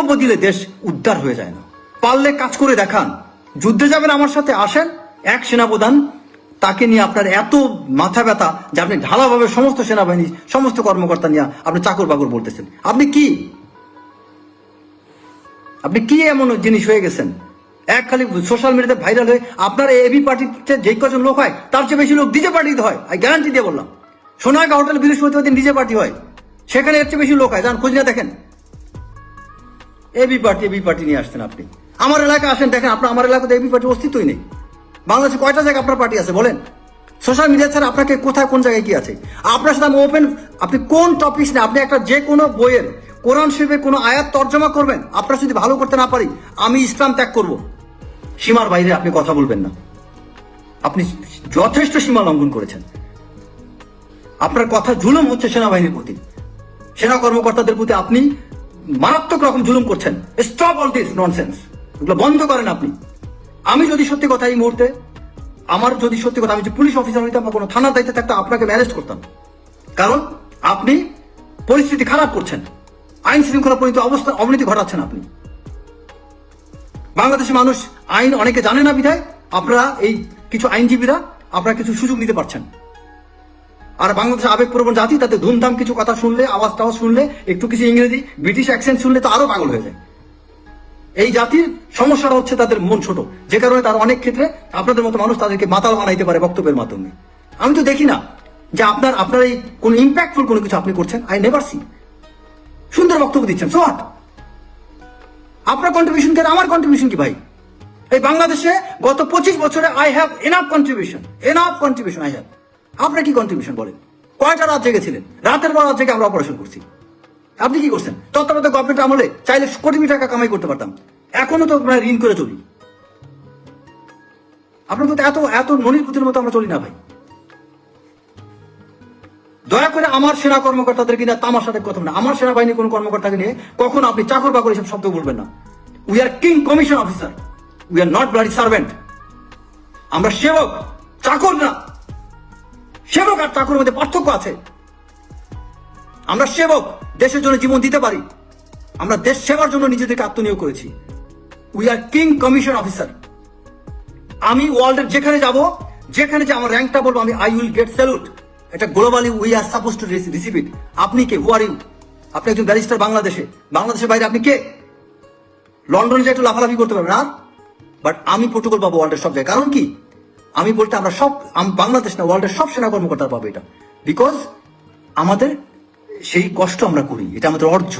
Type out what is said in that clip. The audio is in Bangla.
বক্তব্য দিলে দেশ উদ্ধার হয়ে যায় না। পারলে কাজ করে দেখান। যুদ্ধে যাবেন, আমার সাথে আসেন। এক সেনাপ্রধান, তাকে নিয়ে আপনার এত মাথা ব্যথা যে আপনি ঢালাভাবে সমস্ত সেনাবাহিনী, সমস্ত কর্মকর্তা নিয়ে আপনি চাকর বাকর বলতেছেন। আপনি কি? আপনি কি এমন জিনিস হয়ে গেছেন? এক খালি সোশ্যাল মিডিয়াতে ভাইরাল হয়ে আপনার এবি পার্টিতে যে কজন লোক হয়, তার চেয়ে বেশি লোক ডিজে পার্টিতে হয়। আমি গ্যারান্টি দিয়ে বললাম সোনাগা হোটেল বৃহস্পতিবার দিন ডিজে পার্টি হয়। সেখানে এর চেয়ে বেশি লোক হয়। যান, খোঁজ না দেখেন। এবি পার্টি এবি পার্টি নিয়ে আসছেন আপনি। আমার এলাকায় আসেন, দেখেন আপনার, আমার এলাকাতে এবি পার্টি অস্তিত্বই নেই। বাংলাদেশে কয়টা জায়গায় আপনার পার্টি আছে, বলেন? সোশ্যাল মিডিয়া ছাড়া আপনাকে কোথায়, কোন জায়গায় কি আছে? আপনার সাথে আমি ওপেন আপনি কোন টপিক নিয়ে, আপনি একটা যে কোনো বইয়ের, কোরআন শরীফের কোনো আয়াত তর্জমা করবেন, আপনার যদি ভালো করতে না পারি, আমি ইসলাম ত্যাগ করব। সীমার বাইরে আপনি কথা বলবেন না। আপনি যথেষ্ট সীমা লঙ্ঘন করেছেন। আপনার কথা জুলুম হচ্ছে সেনাবাহিনীর প্রতি। সেনা কর্মকর্তাদের প্রতি আপনি মারাত্মক রকম জুলুম করছেন। স্টপ অল দিস ননসেন্স এগুলো বন্ধ করেন আপনি। আমি যদি সত্যি কথা এই মুহূর্তে, আমার যদি সত্যি কথা, আমি যে পুলিশ অফিসার হইতাম বা কোনো থানার দায়িত্বে থাকতাম, আপনাকে ম্যানেজ করতাম। কারণ আপনি পরিস্থিতি খারাপ করছেন। আইন শৃঙ্খলা পরিণত অবস্থা অবনতি ঘটাচ্ছেন আপনি। বাংলাদেশের মানুষ আইন অনেকে জানে না বিধায়, আপনারা এই কিছু আইনজীবীরা আপনারা কিছু সুযোগ নিতে পারছেন। আর বাংলাদেশের আবেগপ্রবণ জাতি তাদের ধুমধাম কিছু কথা শুনলে আওয়াজ টাওয়াজ শুনলে, একটু কিছু ইংরেজি, ব্রিটিশ অ্যাকসেন্ট শুনলে তো আরও পাগল হয়ে যায়। এই জাতির সমস্যাটা হচ্ছে তাদের মন ছোট। যে কারণে তার অনেক ক্ষেত্রে আপনাদের মতো মানুষ তাদেরকে মাতাল বানাইতে পারে বক্তব্যের মাধ্যমে। আমি তো দেখি না যে আপনার আপনার এই কোন ইম্প্যাক্টফুল কোনো কিছু আপনি করছেন। আই নেভার সি সুন্দর বক্তব্য দিচ্ছেন। সো আপনার কন্ট্রিবিউশন কেন? আমার কন্ট্রিবিউশন কি ভাই? এই বাংলাদেশে গত পঁচিশ বছরে I have enough contribution enough contribution I have আপনার কি কন্ট্রিবিউশন বলেন? কয়টা রাত জেগেছিলেন রাতের রাত জেগে আমরা অপারেশন করছি। আপনি কি করছেন? তত্ত্বাবধায়ক গভর্নমেন্ট আমলে চাইলে কোটি টাকা কামাই করতে পারতাম। এখনও তো আমরা ঋণ করে চলি। আপনার মতো এত এত ননির পুতির মতো আমরা চলি না ভাই। দয়া করে আমার সেনা কর্মকর্তাদের কিনা তামাশাতে কথা না। আমার সেনাবাহিনীর কোন কর্মকর্তাকে নিয়ে কখন আপনি চাকর বাকর এসব শব্দ বলবেন না। We are king commission officer we are not bloody servant আমরা সেবক, চাকর না। সেবক আর চাকরের মধ্যে পার্থক্য আছে। আমরা সেবক, দেশের জন্য জীবন দিতে পারি। আমরা দেশ সেবার জন্য নিজেদেরকে আত্মনিয়োগ করেছি। We are king commission officer আমি ওয়ার্ল্ডের যেখানে যাব, যেখানে যে আমার র্যাঙ্কটা বলব, আমি আই উইল গেট স্যালুট এটা globally we are suppose to receive it আপনি কে? হু আর ইউ আপনি একজন ব্যারিস্টার বাংলাদেশে। বাংলাদেশের বাইরে আপনি কে? লন্ডনে যে একটু লাফালাফি করতে পারবেন, না? বাট আমি প্রোটোকল পাবো ওয়ার্ল্ডের সব জায়গায়। কারণ কি? আমি বলতে আমরা সব বাংলাদেশ না ওয়ার্ল্ডের সব সেনা কর্মকর্তা পাবো এটা। বিকজ আমাদের সেই কষ্ট আমরা করি, এটা আমাদের অর্জন।